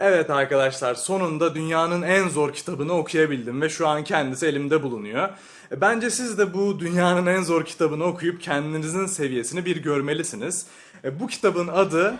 Evet arkadaşlar sonunda dünyanın en zor kitabını okuyabildim ve şu an kendisi elimde bulunuyor. Bence siz de bu dünyanın en zor kitabını okuyup kendinizin seviyesini bir görmelisiniz. Bu kitabın adı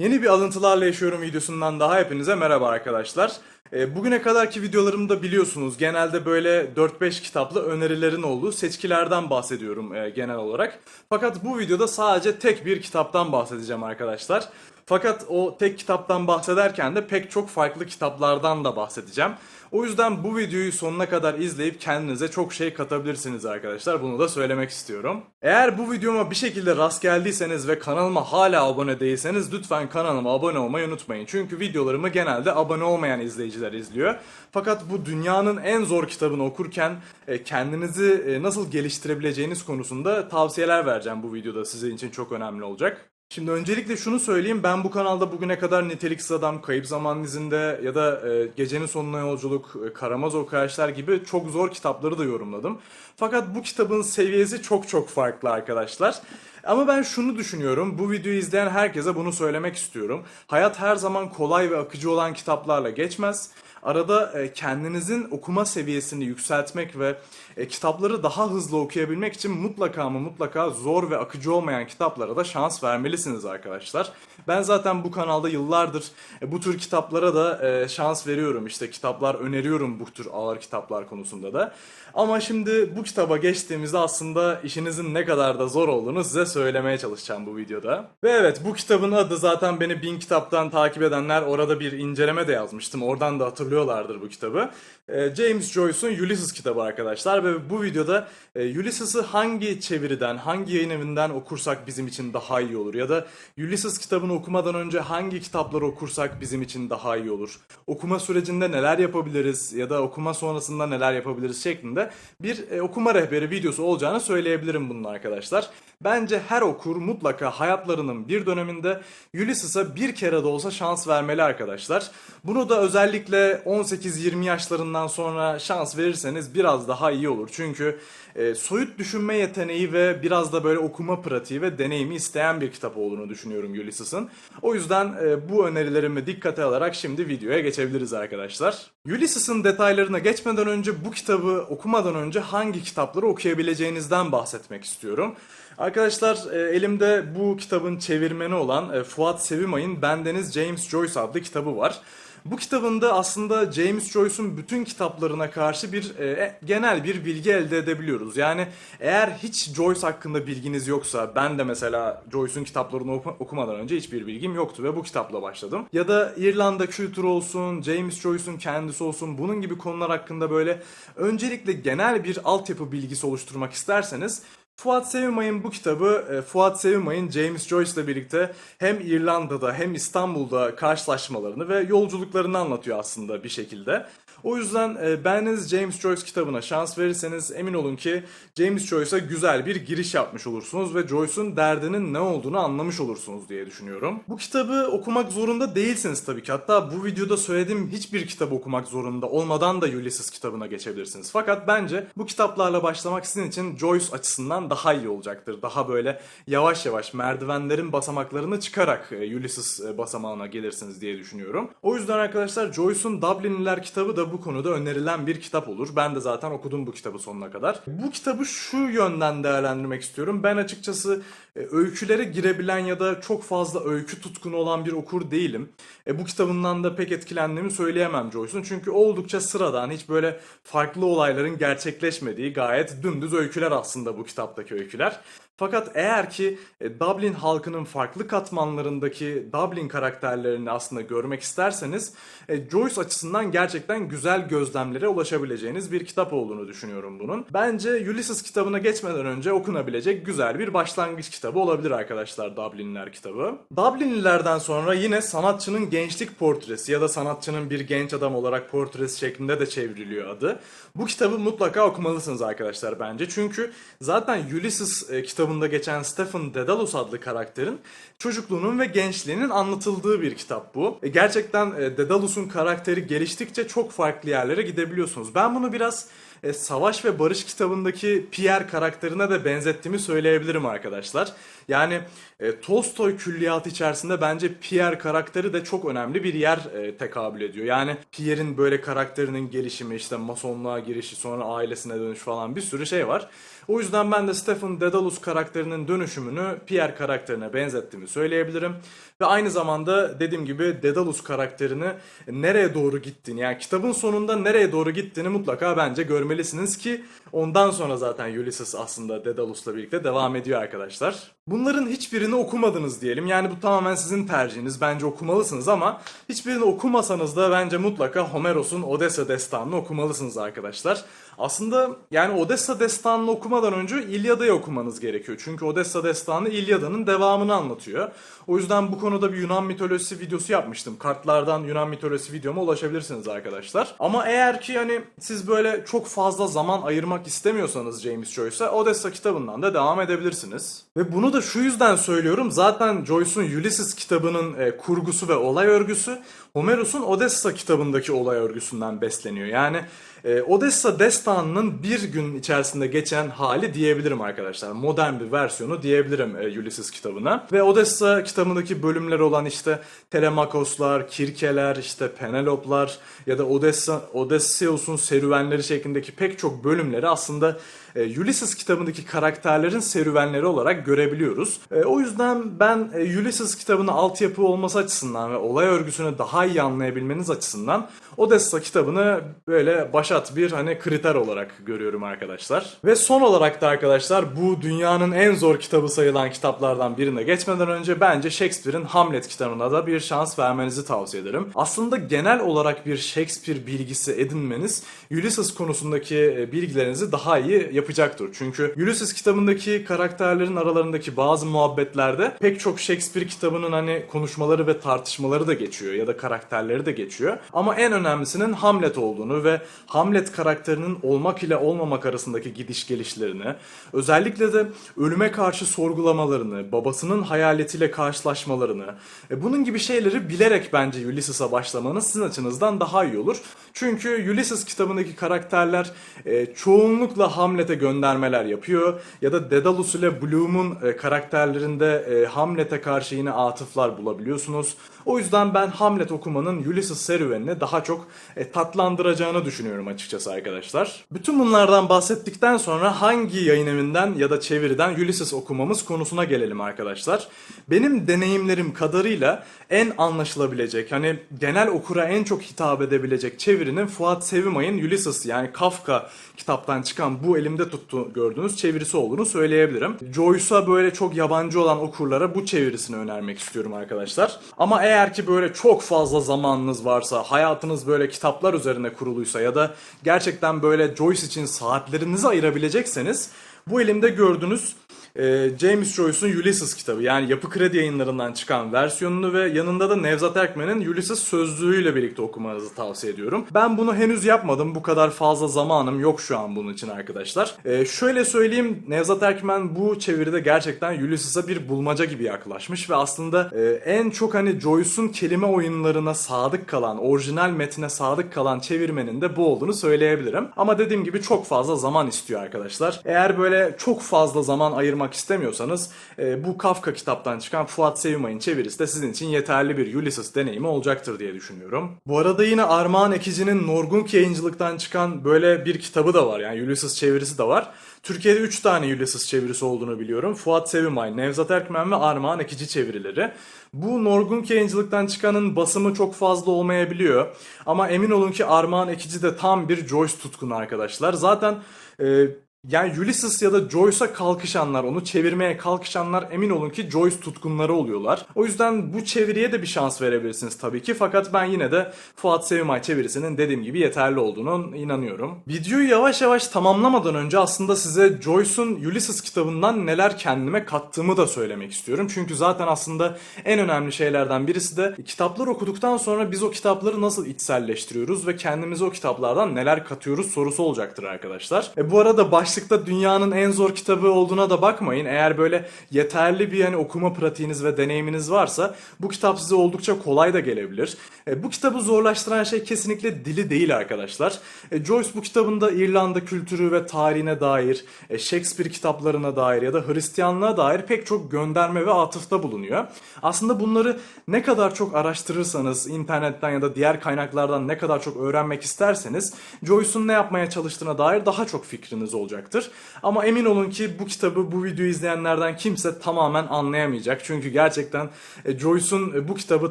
Yeni bir alıntılarla yaşıyorum videosundan daha hepinize merhaba arkadaşlar. E, Bugüne kadarki videolarımda biliyorsunuz genelde böyle 4-5 kitaplı önerilerin olduğu seçkilerden bahsediyorum e, genel olarak. Fakat bu videoda sadece tek bir kitaptan bahsedeceğim arkadaşlar. Fakat o tek kitaptan bahsederken de pek çok farklı kitaplardan da bahsedeceğim. O yüzden bu videoyu sonuna kadar izleyip kendinize çok şey katabilirsiniz arkadaşlar. Bunu da söylemek istiyorum. Eğer bu videoma bir şekilde rast geldiyseniz ve kanalıma hala abone değilseniz lütfen kanalıma abone olmayı unutmayın. Çünkü videolarımı genelde abone olmayan izleyiciler izliyor. Fakat bu dünyanın en zor kitabını okurken e, kendinizi e, nasıl geliştirebileceğiniz konusunda tavsiyeler vereceğim bu videoda sizin için çok önemli olacak. Şimdi öncelikle şunu söyleyeyim ben bu kanalda bugüne kadar Niteliksiz Adam, Kayıp Zaman izinde ya da e, Gecenin Sonuna Yolculuk, e, Karamazov Kayaçlar gibi çok zor kitapları da yorumladım. Fakat bu kitabın seviyesi çok çok farklı arkadaşlar. Ama ben şunu düşünüyorum, bu videoyu izleyen herkese bunu söylemek istiyorum. Hayat her zaman kolay ve akıcı olan kitaplarla geçmez. Arada e, kendinizin okuma seviyesini yükseltmek ve e, kitapları daha hızlı okuyabilmek için mutlaka ama mutlaka zor ve akıcı olmayan kitaplara da şans vermelisiniz arkadaşlar. Ben zaten bu kanalda yıllardır e, bu tür kitaplara da şans veriyorum. İşte kitaplar öneriyorum bu tür ağır kitaplar konusunda da. Ama şimdi bu kitaba geçtiğimizde aslında işinizin ne kadar da zor olduğunu size söylemeye çalışacağım bu videoda. Ve evet bu kitabın adı zaten beni bin kitaptan takip edenler orada bir inceleme de yazmıştım. Oradan da hatırlıyorlardır bu kitabı. E, James Joyce'un Ulysses kitabı arkadaşlar ve bu videoda e, Ulysses'ı hangi çeviriden, hangi yayın evinden okursak bizim için daha iyi olur ya da Ulysses kitabını okumadan önce hangi kitapları okursak bizim için daha iyi olur. Okuma sürecinde neler yapabiliriz ya da okuma sonrasında neler yapabiliriz şeklinde bir e, okuma rehberi videosu olacağını söyleyebilirim bunun arkadaşlar. Bence her okur mutlaka hayatlarının bir döneminde Ulysses'a bir kere de olsa şans vermeli arkadaşlar. Bunu da özellikle 18-20 yaşlarından sonra şans verirseniz biraz daha iyi olur. Çünkü e, soyut düşünme yeteneği ve biraz da böyle okuma pratiği ve deneyimi isteyen bir kitap olduğunu düşünüyorum Ulysses'ın. O yüzden e, bu önerilerimi dikkate alarak şimdi videoya geçebiliriz arkadaşlar. Ulysses'ın detaylarına geçmeden önce bu kitabı okumadan önce hangi kitapları okuyabileceğinizden bahsetmek istiyorum. Arkadaşlar e, elimde bu kitabın çevirmeni olan e, Fuat Sevimay'ın Bendeniz James Joyce adlı kitabı var. Bu kitabında aslında James Joyce'un bütün kitaplarına karşı bir e, genel bir bilgi elde edebiliyoruz. Yani eğer hiç Joyce hakkında bilginiz yoksa ben de mesela Joyce'un kitaplarını oku- okumadan önce hiçbir bilgim yoktu ve bu kitapla başladım. Ya da İrlanda kültürü olsun, James Joyce'un kendisi olsun bunun gibi konular hakkında böyle öncelikle genel bir altyapı bilgisi oluşturmak isterseniz Fuat Sevimay'ın bu kitabı, e, Fuat Sevimay'ın James Joyce ile birlikte hem İrlanda'da hem İstanbul'da karşılaşmalarını ve yolculuklarını anlatıyor aslında bir şekilde. O yüzden e, bendeniz James Joyce kitabına şans verirseniz emin olun ki James Joyce'a güzel bir giriş yapmış olursunuz ve Joyce'un derdinin ne olduğunu anlamış olursunuz diye düşünüyorum. Bu kitabı okumak zorunda değilsiniz tabii ki. Hatta bu videoda söylediğim hiçbir kitabı okumak zorunda olmadan da Ulysses kitabına geçebilirsiniz. Fakat bence bu kitaplarla başlamak sizin için Joyce açısından daha iyi olacaktır. Daha böyle yavaş yavaş merdivenlerin basamaklarını çıkarak e, Ulysses e, basamağına gelirsiniz diye düşünüyorum. O yüzden arkadaşlar Joyce'un Dublinliler kitabı da bu konuda önerilen bir kitap olur. Ben de zaten okudum bu kitabı sonuna kadar. Bu kitabı şu yönden değerlendirmek istiyorum. Ben açıkçası e, öykülere girebilen ya da çok fazla öykü tutkunu olan bir okur değilim. E, bu kitabından da pek etkilendiğimi söyleyemem Joyce'un. Çünkü oldukça sıradan, hiç böyle farklı olayların gerçekleşmediği gayet dümdüz öyküler aslında bu kitaptaki öyküler. Fakat eğer ki e, Dublin halkının farklı katmanlarındaki Dublin karakterlerini aslında görmek isterseniz e, Joyce açısından gerçekten güzel gözlemlere ulaşabileceğiniz bir kitap olduğunu düşünüyorum bunun. Bence Ulysses kitabına geçmeden önce okunabilecek güzel bir başlangıç kitabı olabilir arkadaşlar Dublinliler kitabı. Dublinlilerden sonra yine sanatçının gençlik portresi ya da sanatçının bir genç adam olarak portresi şeklinde de çevriliyor adı. Bu kitabı mutlaka okumalısınız arkadaşlar bence. Çünkü zaten Ulysses e, kitabında geçen Stephen Dedalus adlı karakterin çocukluğunun ve gençliğinin anlatıldığı bir kitap bu. E, gerçekten e, Dedalus'un karakteri geliştikçe çok farklı yerlere gidebiliyorsunuz. Ben bunu biraz Savaş ve Barış kitabındaki Pierre karakterine de benzettiğimi söyleyebilirim arkadaşlar. Yani e, Tolstoy külliyatı içerisinde bence Pierre karakteri de çok önemli bir yer e, tekabül ediyor. Yani Pierre'in böyle karakterinin gelişimi, işte masonluğa girişi, sonra ailesine dönüş falan bir sürü şey var. O yüzden ben de Stephen Dedalus karakterinin dönüşümünü Pierre karakterine benzettiğimi söyleyebilirim. Ve aynı zamanda dediğim gibi Dedalus karakterini nereye doğru gittiğini yani kitabın sonunda nereye doğru gittiğini mutlaka bence görmelisiniz ki ondan sonra zaten Ulysses aslında Dedalus'la birlikte devam ediyor arkadaşlar. Bunların hiçbirini okumadınız diyelim. Yani bu tamamen sizin tercihiniz. Bence okumalısınız ama hiçbirini okumasanız da bence mutlaka Homeros'un Odessa destanını okumalısınız arkadaşlar. Aslında yani Odessa destanını okumadan önce İlyada'yı okumanız gerekiyor. Çünkü Odessa destanı İlyada'nın devamını anlatıyor. O yüzden bu konuda bir Yunan mitolojisi videosu yapmıştım. Kartlardan Yunan mitolojisi videoma ulaşabilirsiniz arkadaşlar. Ama eğer ki hani siz böyle çok fazla zaman ayırmak istemiyorsanız James Joyce'a Odessa kitabından da devam edebilirsiniz. Ve bunu da şu yüzden söylüyorum. Zaten Joyce'un Ulysses kitabının e, kurgusu ve olay örgüsü Homeros'un Odessa kitabındaki olay örgüsünden besleniyor. Yani e, Odessa destanının bir gün içerisinde geçen hali diyebilirim arkadaşlar. Modern bir versiyonu diyebilirim e, Ulysses kitabına. Ve Odessa kitabındaki bölümler olan işte Telemakoslar, Kirkeler, işte Peneloplar ya da Odessa, Odysseus'un serüvenleri şeklindeki pek çok bölümleri aslında e, Ulysses kitabındaki karakterlerin serüvenleri olarak görebiliyoruz. E, o yüzden ben e, Ulysses kitabının altyapı olması açısından ve olay örgüsünü daha iyi anlayabilmeniz açısından Odessa kitabını böyle başat bir hani kriter olarak görüyorum arkadaşlar. Ve son olarak da arkadaşlar bu dünyanın en zor kitabı sayılan kitaplardan birine geçmeden önce bence Shakespeare'in Hamlet kitabına da bir şans vermenizi tavsiye ederim. Aslında genel olarak bir Shakespeare bilgisi edinmeniz Ulysses konusundaki e, bilgilerinizi daha iyi yapacaktır. Çünkü Ulysses kitabındaki karakterlerin aralarındaki bazı muhabbetlerde pek çok Shakespeare kitabının hani konuşmaları ve tartışmaları da geçiyor ya da karakterleri de geçiyor. Ama en önemlisinin Hamlet olduğunu ve Hamlet karakterinin olmak ile olmamak arasındaki gidiş gelişlerini, özellikle de ölüme karşı sorgulamalarını, babasının hayaletiyle karşılaşmalarını, e, bunun gibi şeyleri bilerek bence Ulysses'a başlamanız sizin açınızdan daha iyi olur. Çünkü Ulysses kitabındaki karakterler e, çoğunlukla Hamlet'e göndermeler yapıyor ya da Daedalus ile Bloom'un e, karakterlerinde e, Hamlet'e karşı yine atıflar bulabiliyorsunuz. O yüzden ben Hamlet okumanın Ulysses serüvenini daha çok e, tatlandıracağını düşünüyorum açıkçası arkadaşlar. Bütün bunlardan bahsettikten sonra hangi yayın evinden ya da çeviriden Ulysses okumamız konusuna gelelim arkadaşlar. Benim deneyimlerim kadarıyla en anlaşılabilecek hani genel okura en çok hitap edebilecek çevirinin Fuat Sevimay'ın Ulysses yani Kafka kitaptan çıkan bu elimde tuttu gördüğünüz çevirisi olduğunu söyleyebilirim. Joyce'a böyle çok yabancı olan okurlara bu çevirisini önermek istiyorum arkadaşlar. Ama eğer ki böyle çok fazla zamanınız varsa, hayatınız böyle kitaplar üzerine kuruluysa ya da gerçekten böyle Joyce için saatlerinizi ayırabilecekseniz bu elimde gördüğünüz e, James Joyce'un Ulysses kitabı yani Yapı Kredi yayınlarından çıkan versiyonunu ve yanında da Nevzat Erkmen'in Ulysses sözlüğüyle birlikte okumanızı tavsiye ediyorum. Ben bunu henüz yapmadım. Bu kadar fazla zamanım yok şu an bunun için arkadaşlar. E, şöyle söyleyeyim Nevzat Erkmen bu çeviride gerçekten Ulysses'a bir bulmaca gibi yaklaşmış ve aslında e, en çok hani Joyce'un kelime oyunlarına sadık kalan, orijinal metine sadık kalan çevirmenin de bu olduğunu söyleyebilirim. Ama dediğim gibi çok fazla zaman istiyor arkadaşlar. Eğer böyle çok fazla zaman ayırmak istemiyorsanız e, bu Kafka kitaptan çıkan Fuat Sevimay'ın çevirisi de sizin için yeterli bir Ulysses deneyimi olacaktır diye düşünüyorum. Bu arada yine Armağan Ekici'nin Norgung yayıncılıktan çıkan böyle bir kitabı da var. Yani Ulysses çevirisi de var. Türkiye'de 3 tane Ulysses çevirisi olduğunu biliyorum. Fuat Sevimay, Nevzat Erkmen ve Armağan Ekici çevirileri. Bu Norgung yayıncılıktan çıkanın basımı çok fazla olmayabiliyor. Ama emin olun ki Armağan Ekici de tam bir Joyce tutkunu arkadaşlar. Zaten e, yani Ulysses ya da Joyce'a kalkışanlar, onu çevirmeye kalkışanlar emin olun ki Joyce tutkunları oluyorlar. O yüzden bu çeviriye de bir şans verebilirsiniz tabii ki. Fakat ben yine de Fuat Sevimay çevirisinin dediğim gibi yeterli olduğunu inanıyorum. Videoyu yavaş yavaş tamamlamadan önce aslında size Joyce'un Ulysses kitabından neler kendime kattığımı da söylemek istiyorum. Çünkü zaten aslında en önemli şeylerden birisi de kitaplar okuduktan sonra biz o kitapları nasıl içselleştiriyoruz ve kendimize o kitaplardan neler katıyoruz sorusu olacaktır arkadaşlar. E bu arada baş başlıkta dünyanın en zor kitabı olduğuna da bakmayın. Eğer böyle yeterli bir yani okuma pratiğiniz ve deneyiminiz varsa bu kitap size oldukça kolay da gelebilir. E, bu kitabı zorlaştıran şey kesinlikle dili değil arkadaşlar. E, Joyce bu kitabında İrlanda kültürü ve tarihine dair, e, Shakespeare kitaplarına dair ya da Hristiyanlığa dair pek çok gönderme ve atıfta bulunuyor. Aslında bunları ne kadar çok araştırırsanız, internetten ya da diğer kaynaklardan ne kadar çok öğrenmek isterseniz Joyce'un ne yapmaya çalıştığına dair daha çok fikriniz olacaktır. Ama emin olun ki bu kitabı, bu videoyu izleyenlerden kimse tamamen anlayamayacak. Çünkü gerçekten e, Joyce'un e, bu kitabı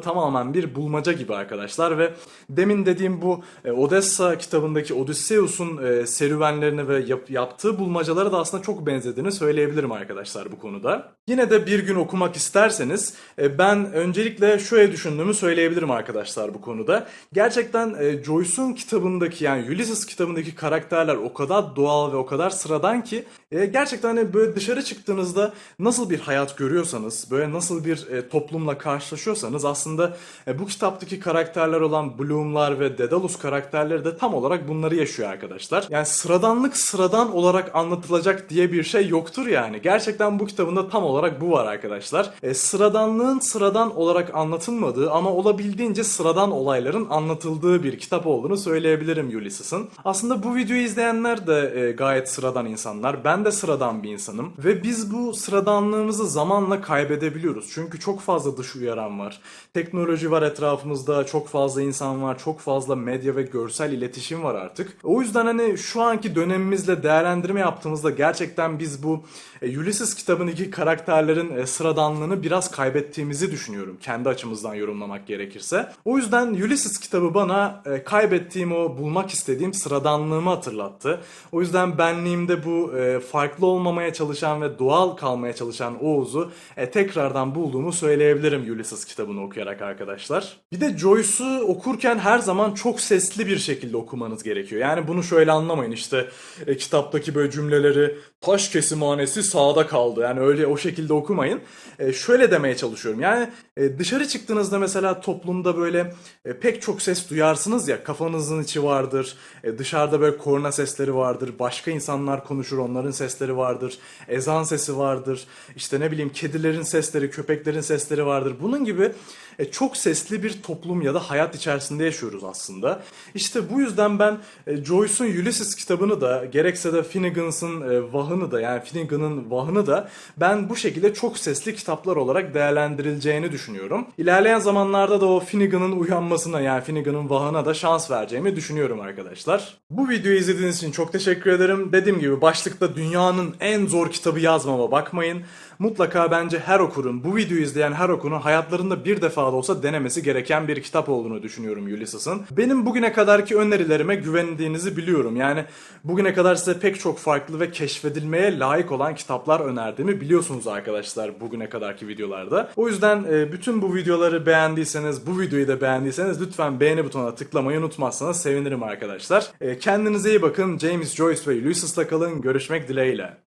tamamen bir bulmaca gibi arkadaşlar ve demin dediğim bu e, Odessa kitabındaki Odysseus'un serüvenlerini ve yap- yaptığı bulmacalara da aslında çok benzediğini söyleyebilirim arkadaşlar bu konuda. Yine de bir gün okumak isterseniz ben öncelikle şöyle düşündüğümü söyleyebilirim arkadaşlar bu konuda. Gerçekten Joyce'un kitabındaki yani Ulysses kitabındaki karakterler o kadar doğal ve o kadar sıradan ki e, gerçekten hani böyle dışarı çıktığınızda nasıl bir hayat görüyorsanız, böyle nasıl bir e, toplumla karşılaşıyorsanız aslında e, bu kitaptaki karakterler olan Bloom'lar ve Daedalus karakterleri de tam olarak bunları yaşıyor arkadaşlar. Yani sıradanlık sıradan olarak anlatılacak diye bir şey yoktur yani. Gerçekten bu kitabında tam olarak bu var arkadaşlar. E, sıradanlığın sıradan olarak anlatılmadığı ama olabildiğince sıradan olayların anlatıldığı bir kitap olduğunu söyleyebilirim Ulysses'ın. Aslında bu videoyu izleyenler de e, gayet sıradan insanlar. Ben de sıradan bir insanım. Ve biz bu sıradanlığımızı zamanla kaybedebiliyoruz. Çünkü çok fazla dış uyaran var. Teknoloji var etrafımızda, çok fazla insan var, çok fazla medya ve görsel iletişim var artık. O yüzden hani şu anki dönemimizle değerlendirme yaptığımızda gerçekten biz bu e, Ulysses kitabındaki karakterlerin e, sıradanlığını biraz kaybettiğimizi düşünüyorum. Kendi açımızdan yorumlamak gerekirse. O yüzden Ulysses kitabı bana e, kaybettiğim o bulmak istediğim sıradanlığımı hatırlattı. O yüzden benliğimde bu e, farklı olmamaya çalışan ve doğal kalmaya çalışan Oğuz'u e, tekrardan bulduğumu söyleyebilirim Ulysses kitabını okuyarak arkadaşlar. Bir de Joyce'u okurken her zaman çok sesli bir şekilde okumanız gerekiyor. Yani bunu şöyle anlamayın işte e, kitaptaki böyle cümleleri taş kesimhanesi sağda kaldı. Yani öyle o şekilde okumayın. E, şöyle demeye çalışıyorum. Yani e, dışarı çıktığınızda mesela toplumda böyle e, pek çok ses duyarsınız ya kafanızın içi vardır. E, dışarıda böyle korna sesleri vardır. Başka insanlar konuşur onların sesleri vardır. Ezan sesi vardır. İşte ne bileyim kedilerin sesleri, köpeklerin sesleri vardır. Bunun gibi e, çok sesli bir toplum ya da hayat içerisinde yaşıyoruz aslında. İşte bu yüzden ben e, Joyce'un Ulysses kitabını da gerekse de Finnegan's'ın e, Vahını da yani Finnegan'ın Vahını da ben bu şekilde çok sesli kitaplar olarak değerlendirileceğini düşünüyorum. İlerleyen zamanlarda da o Finnegan'ın uyanmasına yani Finnegan'ın Vahına da şans vereceğimi düşünüyorum arkadaşlar. Bu videoyu izlediğiniz için çok teşekkür ederim. Dediğim gibi başlıkta dünyanın en zor kitabı yazmama bakmayın. Mutlaka bence her okurun, bu videoyu izleyen her okurun hayatlarında bir defa da olsa denemesi gereken bir kitap olduğunu düşünüyorum Ulysses'ın. Benim bugüne kadarki önerilerime güvendiğinizi biliyorum. Yani bugüne kadar size pek çok farklı ve keşfedilmeye layık olan kitaplar önerdiğimi biliyorsunuz arkadaşlar bugüne kadarki videolarda. O yüzden e, bütün bu videoları beğendiyseniz, bu videoyu da beğendiyseniz lütfen beğeni butonuna tıklamayı unutmazsanız sevinirim arkadaşlar. E, Kendinize iyi bakın. James Joyce ve Ulysses'la kalın. Görüşmek dileğiyle.